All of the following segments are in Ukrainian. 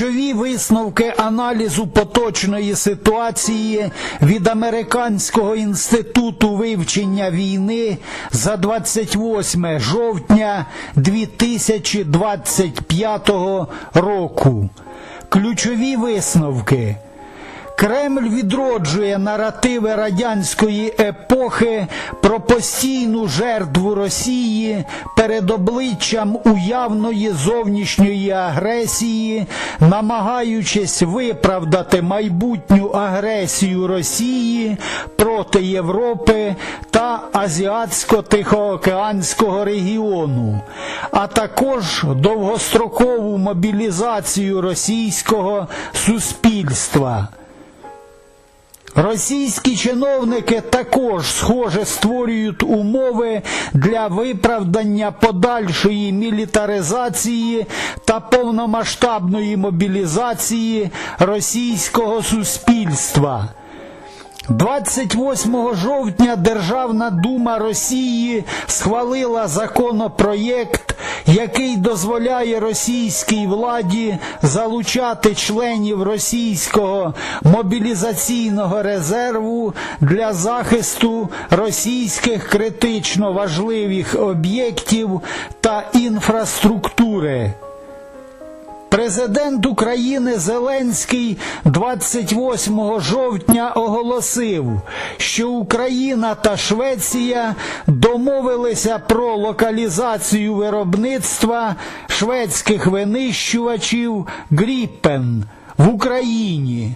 Ключові висновки аналізу поточної ситуації від Американського інституту вивчення війни за 28 жовтня 2025 року. Ключові висновки. Кремль відроджує наративи радянської епохи про постійну жертву Росії перед обличчям уявної зовнішньої агресії, намагаючись виправдати майбутню агресію Росії проти Європи та Азіатсько-Тихоокеанського регіону, а також довгострокову мобілізацію російського суспільства. Російські чиновники також, схоже, створюють умови для виправдання подальшої мілітаризації та повномасштабної мобілізації російського суспільства. 28 жовтня Державна дума Росії схвалила законопроєкт, який дозволяє російській владі залучати членів російського мобілізаційного резерву для захисту російських критично важливих об'єктів та інфраструктури. Президент України Зеленський 28 жовтня оголосив, що Україна та Швеція домовилися про локалізацію виробництва шведських винищувачів Гріппен в Україні.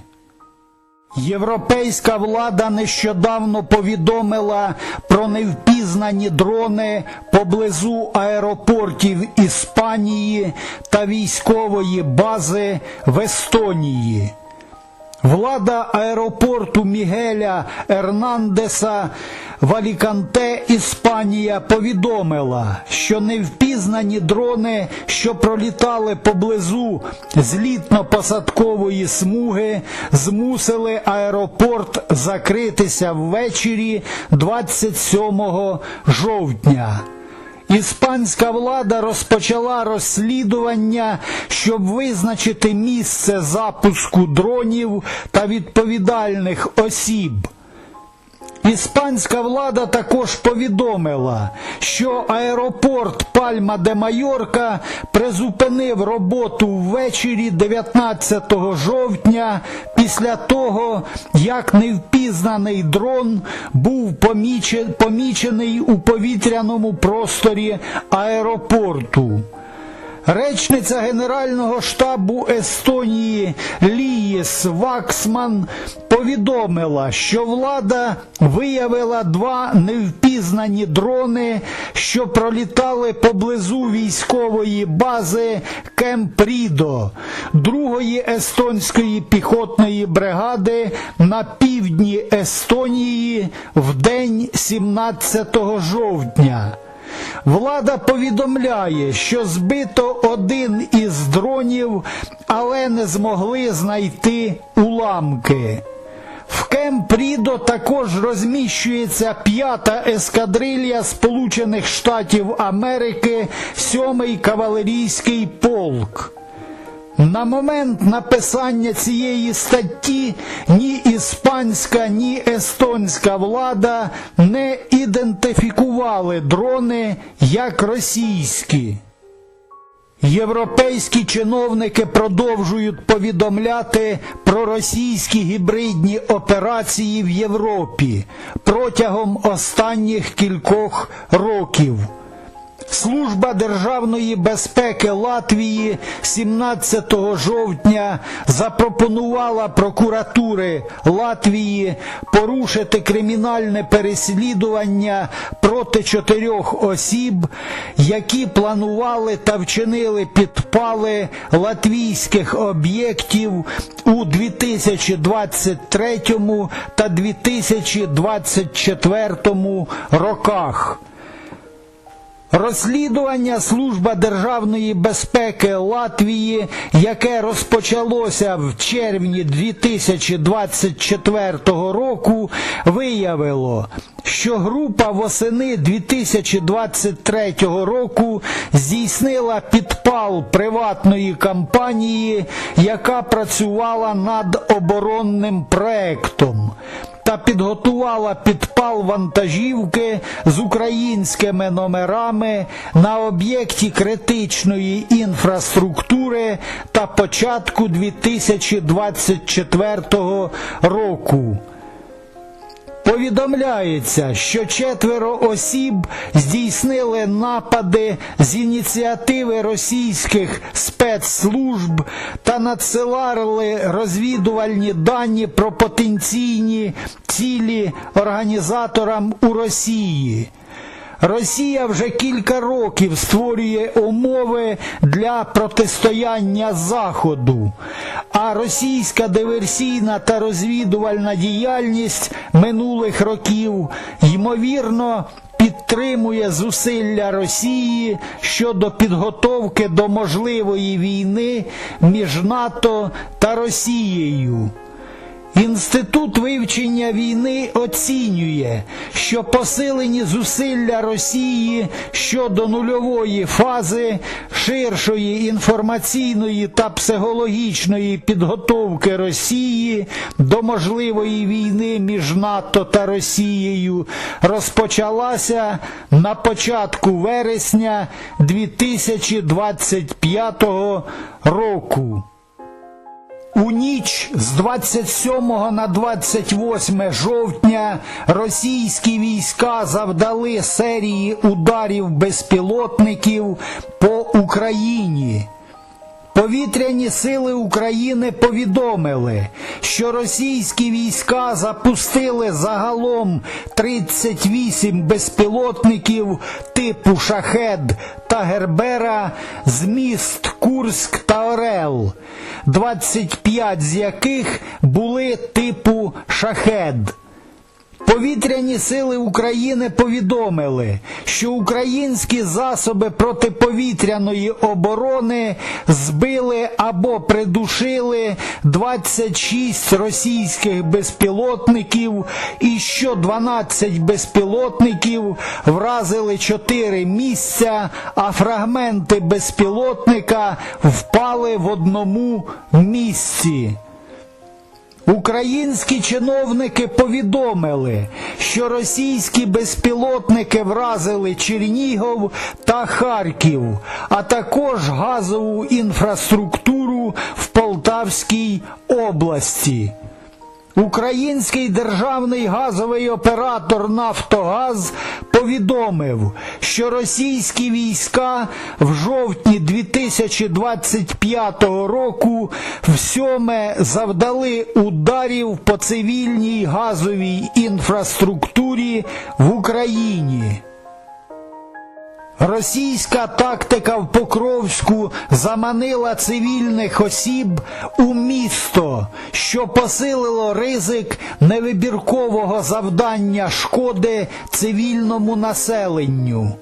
Європейська влада нещодавно повідомила про невпізнані дрони поблизу аеропортів Іспанії та військової бази в Естонії. Влада аеропорту Мігеля Ернандеса в Аліканте, Іспанія, повідомила, що невпізнані дрони, що пролітали поблизу злітно-посадкової смуги, змусили аеропорт закритися ввечері 27 жовтня. Іспанська влада розпочала розслідування, щоб визначити місце запуску дронів та відповідальних осіб. Іспанська влада також повідомила, що аеропорт Пальма де Майорка призупинив роботу ввечері 19 жовтня після того, як невпізнаний дрон був помічений у повітряному просторі аеропорту. Речниця Генерального штабу Естонії Ліїс Ваксман повідомила, що влада виявила два невпізнані дрони, що пролітали поблизу військової бази Кемпрідо, другої естонської піхотної бригади на півдні Естонії в день 17 жовтня. Влада повідомляє, що збито один із дронів, але не змогли знайти уламки. В Кемпрідо також розміщується п'ята ескадрилья Сполучених Штатів Америки, сьомий кавалерійський полк. На момент написання цієї статті ні іспанська, ні естонська влада не ідентифікували дрони як російські. Європейські чиновники продовжують повідомляти про російські гібридні операції в Європі протягом останніх кількох років. Служба державної безпеки Латвії 17 жовтня запропонувала прокуратури Латвії порушити кримінальне переслідування проти чотирьох осіб, які планували та вчинили підпали латвійських об'єктів у 2023 та 2024 роках. Розслідування Служба державної безпеки Латвії, яке розпочалося в червні 2024 року, виявило, що група восени 2023 року здійснила підпал приватної компанії, яка працювала над оборонним проектом та підготувала підпал вантажівки з українськими номерами на об'єкті критичної інфраструктури та початку 2024 року. Повідомляється, що четверо осіб здійснили напади з ініціативи російських спецслужб та надсилали розвідувальні дані про потенційні цілі організаторам у Росії. Росія вже кілька років створює умови для протистояння Заходу, а російська диверсійна та розвідувальна діяльність минулих років ймовірно підтримує зусилля Росії щодо підготовки до можливої війни між НАТО та Росією. Інститут вивчення війни оцінює, що посилені зусилля Росії щодо нульової фази ширшої інформаційної та психологічної підготовки Росії до можливої війни між НАТО та Росією розпочалася на початку вересня 2025 року. У ніч з 27 на 28 жовтня російські війська завдали серії ударів безпілотників по Україні. Повітряні сили України повідомили, що російські війська запустили загалом 38 безпілотників типу Шахед та Гербера з міст Курськ та Орел, 25 з яких були типу Шахед. Повітряні сили України повідомили, що українські засоби протиповітряної оборони збили або придушили 26 російських безпілотників і що 12 безпілотників вразили 4 місця, а фрагменти безпілотника впали в одному місці. Українські чиновники повідомили, що російські безпілотники вразили Чернігов та Харків, а також газову інфраструктуру в Полтавській області. Український державний газовий оператор Нафтогаз повідомив, що російські війська в жовтні 2025 року всьоме завдали ударів по цивільній газовій інфраструктурі в Україні. Російська тактика в Покровську заманила цивільних осіб у місто, що посилило ризик невибіркового завдання шкоди цивільному населенню.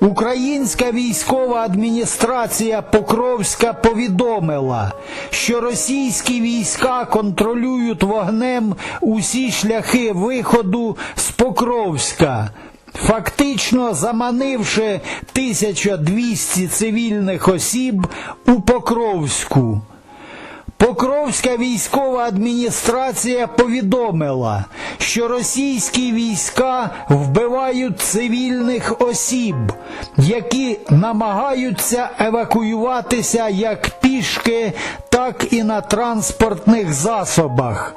Українська військова адміністрація Покровська повідомила, що російські війська контролюють вогнем усі шляхи виходу з Покровська фактично заманивши 1200 цивільних осіб у Покровську. Покровська військова адміністрація повідомила, що російські війська вбивають цивільних осіб, які намагаються евакуюватися як пішки, так і на транспортних засобах.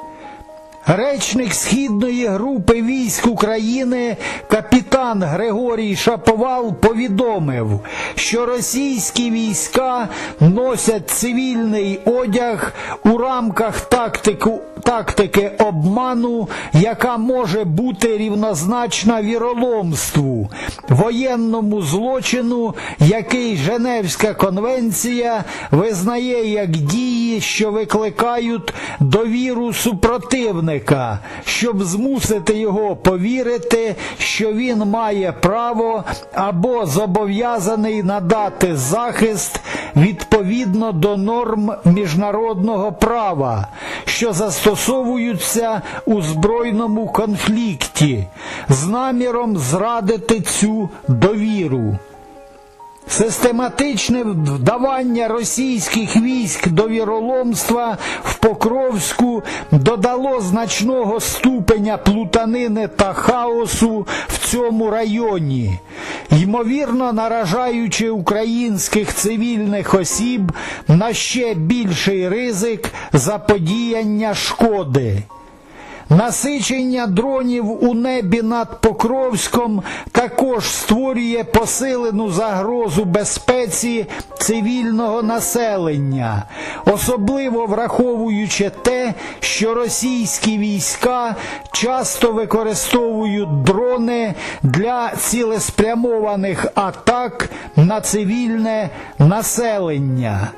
Речник східної групи військ України капітан Григорій Шаповал повідомив, що російські війська носять цивільний одяг у рамках тактику, тактики обману, яка може бути рівнозначна віроломству, воєнному злочину, який Женевська конвенція визнає як дії, що викликають довіру супротивника, щоб змусити його повірити, що він має право або зобов'язаний надати захист відповідно до норм міжнародного права, що застосовуються у збройному конфлікті, з наміром зрадити цю довіру. Систематичне вдавання російських військ до віроломства в Покровську додало значного ступеня плутанини та хаосу в цьому районі, ймовірно наражаючи українських цивільних осіб на ще більший ризик заподіяння шкоди. Насичення дронів у небі над Покровськом також створює посилену загрозу безпеці цивільного населення, особливо враховуючи те, що російські війська часто використовують дрони для цілеспрямованих атак на цивільне населення.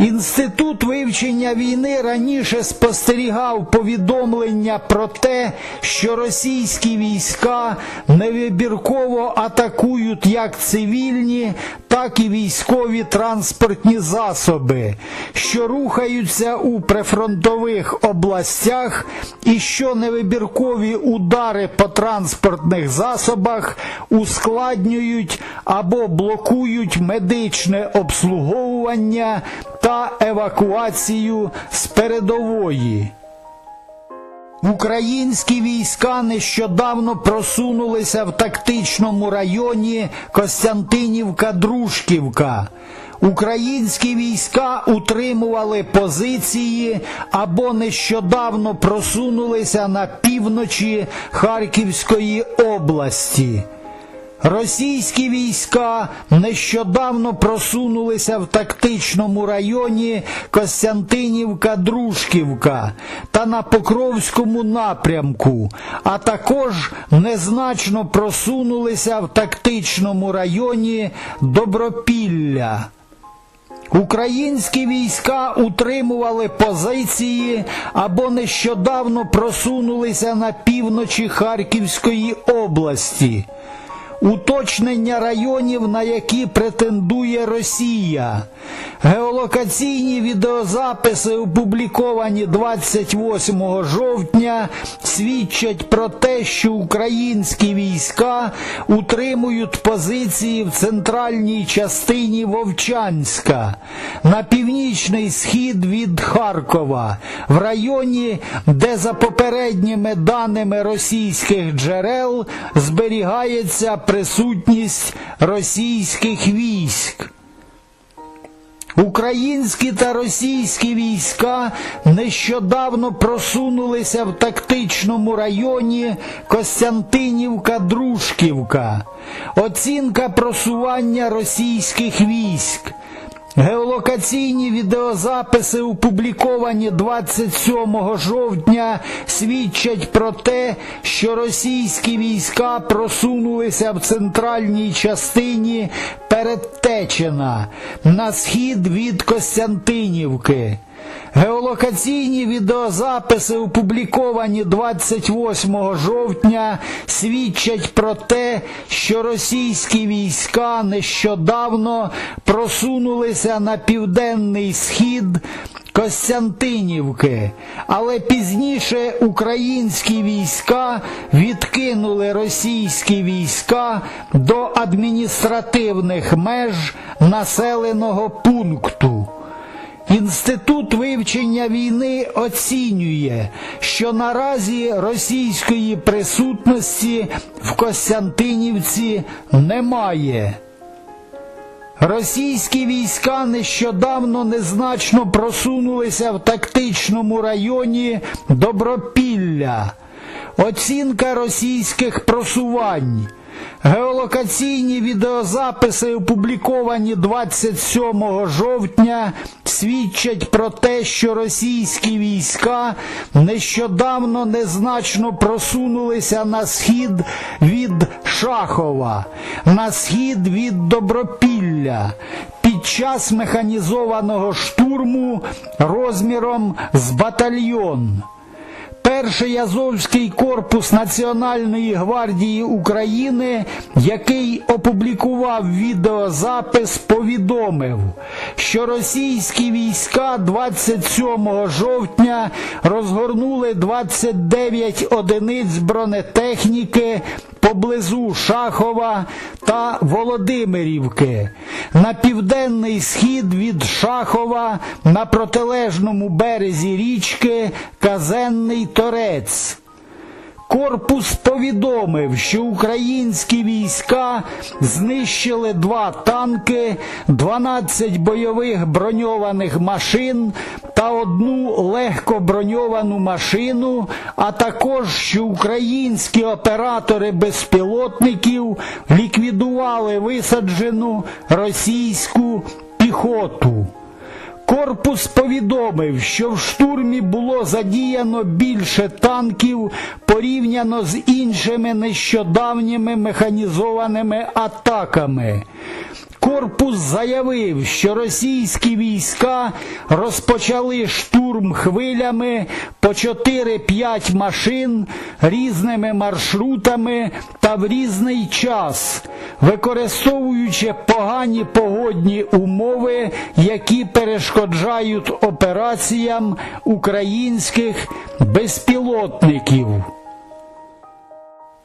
Інститут вивчення війни раніше спостерігав повідомлення про те, що російські війська невибірково атакують як цивільні, так і військові транспортні засоби, що рухаються у прифронтових областях, і що невибіркові удари по транспортних засобах ускладнюють або блокують медичне обслуговування та евакуацію з передової. Українські війська нещодавно просунулися в тактичному районі Костянтинівка-Дружківка. Українські війська утримували позиції або нещодавно просунулися на півночі Харківської області. Російські війська нещодавно просунулися в тактичному районі Костянтинівка-Дружківка та на Покровському напрямку, а також незначно просунулися в тактичному районі Добропілля. Українські війська утримували позиції або нещодавно просунулися на півночі Харківської області уточнення районів, на які претендує Росія. Геолокаційні відеозаписи, опубліковані 28 жовтня, свідчать про те, що українські війська утримують позиції в центральній частині Вовчанська, на північний схід від Харкова, в районі, де за попередніми даними російських джерел зберігається присутність російських військ. Українські та російські війська нещодавно просунулися в тактичному районі Костянтинівка-Дружківка. Оцінка просування російських військ. Геолокаційні відеозаписи, опубліковані 27 жовтня, свідчать про те, що російські війська просунулися в центральній частині Передтечина на схід від Костянтинівки. Геолокаційні відеозаписи, опубліковані 28 жовтня, свідчать про те, що російські війська нещодавно просунулися на південний схід Костянтинівки, але пізніше українські війська відкинули російські війська до адміністративних меж населеного пункту. Інститут вивчення війни оцінює, що наразі російської присутності в Костянтинівці немає. Російські війська нещодавно незначно просунулися в тактичному районі Добропілля. Оцінка російських просувань. Геолокаційні відеозаписи, опубліковані 27 жовтня, свідчать про те, що російські війська нещодавно незначно просунулися на схід від Шахова, на схід від Добропілля. Під час механізованого штурму розміром з батальйон. Перший Азовський корпус Національної гвардії України, який опублікував відеозапис, повідомив, що російські війська 27 жовтня розгорнули 29 одиниць бронетехніки поблизу Шахова та Володимирівки на південний схід від Шахова на протилежному березі річки Казенний Торець. Корпус повідомив, що українські війська знищили два танки, 12 бойових броньованих машин та одну легко броньовану машину, а також що українські оператори безпілотників ліквідували висаджену російську піхоту. Корпус повідомив, що в штурмі було задіяно більше танків порівняно з іншими нещодавніми механізованими атаками. Корпус заявив, що російські війська розпочали штурм хвилями по 4-5 машин різними маршрутами та в різний час, використовуючи погані погодні умови, які перешкоджають операціям українських безпілотників.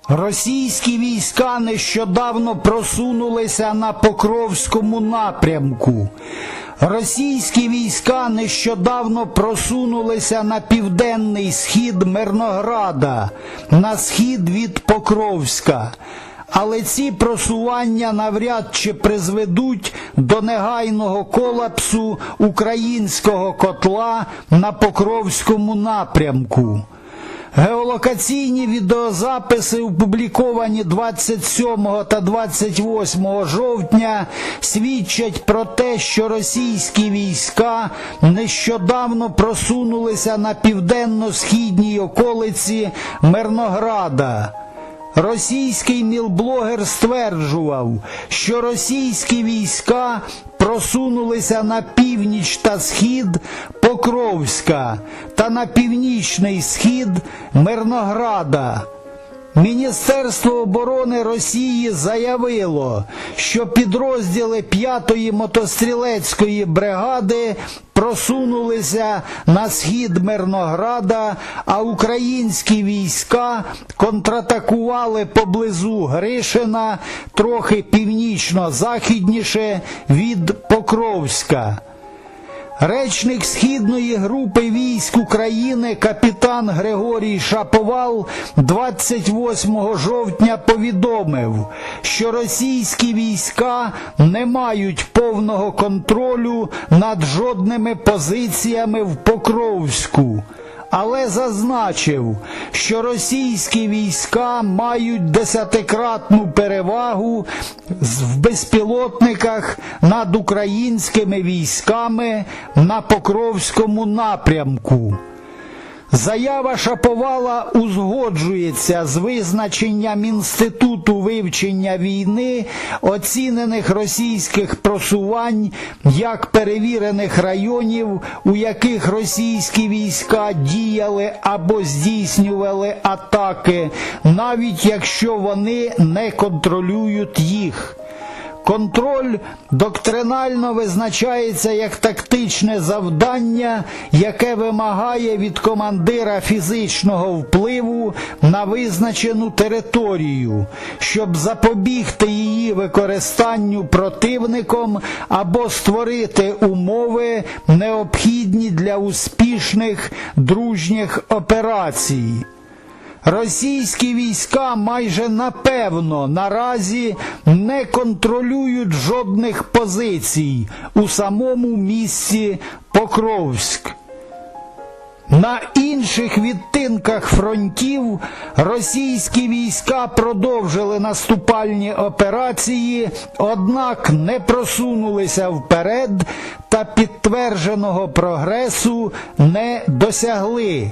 Російські війська нещодавно просунулися на Покровському напрямку. Російські війська нещодавно просунулися на південний схід Мирнограда, на схід від Покровська. Але ці просування навряд чи призведуть до негайного колапсу українського котла на Покровському напрямку. Геолокаційні відеозаписи, опубліковані 27 та 28 жовтня, свідчать про те, що російські війська нещодавно просунулися на південно-східній околиці Мирнограда. Російський мілблогер стверджував, що російські війська просунулися на північ та схід Покровська та на північний схід Мирнограда. Міністерство оборони Росії заявило, що підрозділи 5-ї мотострілецької бригади просунулися на схід Мирнограда, а українські війська контратакували поблизу Гришина трохи північно-західніше від Покровська. Речник Східної групи військ України капітан Григорій Шаповал 28 жовтня повідомив, що російські війська не мають повного контролю над жодними позиціями в Покровську. Але зазначив, що російські війська мають десятикратну перевагу в безпілотниках над українськими військами на Покровському напрямку. Заява Шаповала узгоджується з визначенням Інституту вивчення війни, оцінених російських просувань як перевірених районів, у яких російські війська діяли або здійснювали атаки, навіть якщо вони не контролюють їх. Контроль доктринально визначається як тактичне завдання, яке вимагає від командира фізичного впливу на визначену територію, щоб запобігти її використанню противником або створити умови, необхідні для успішних дружніх операцій. Російські війська майже напевно наразі не контролюють жодних позицій у самому місті Покровськ. На інших відтинках фронтів російські війська продовжили наступальні операції, однак не просунулися вперед та підтвердженого прогресу не досягли.